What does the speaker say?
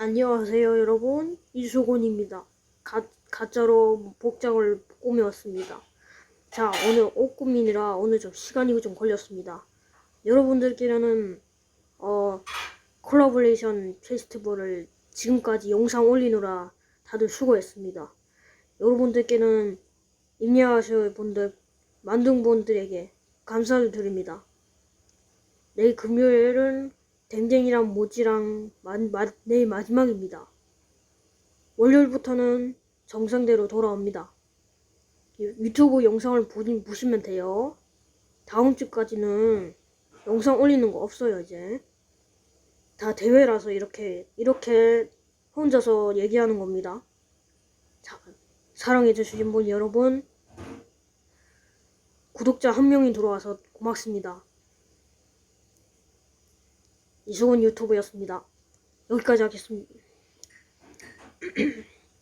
안녕하세요 여러분. 이수곤입니다. 가, 가짜로 복장을 꾸며왔습니다. 자 오늘 옷 꾸미느라 오늘 좀 시간이 좀 걸렸습니다. 여러분들께는 어 콜라보레이션 페스티벌을 지금까지 영상 올리느라 다들 수고했습니다. 여러분들께는 입력하실 분들 만든 분들에게 감사를 드립니다. 내일 금요일은 댕댕이랑 모지랑 내일 마지막입니다. 월요일부터는 정상대로 돌아옵니다. 유- 유튜브 영상을 보긴 보시면 돼요. 다음 주까지는 영상 올리는 거 없어요 이제. 다 대회라서 이렇게 이렇게 혼자서 얘기하는 겁니다. 자, 사랑해주신 분 여러분 구독자 한 명이 들어와서 고맙습니다. 이수원 유튜브였습니다. 여기까지 하겠습니다.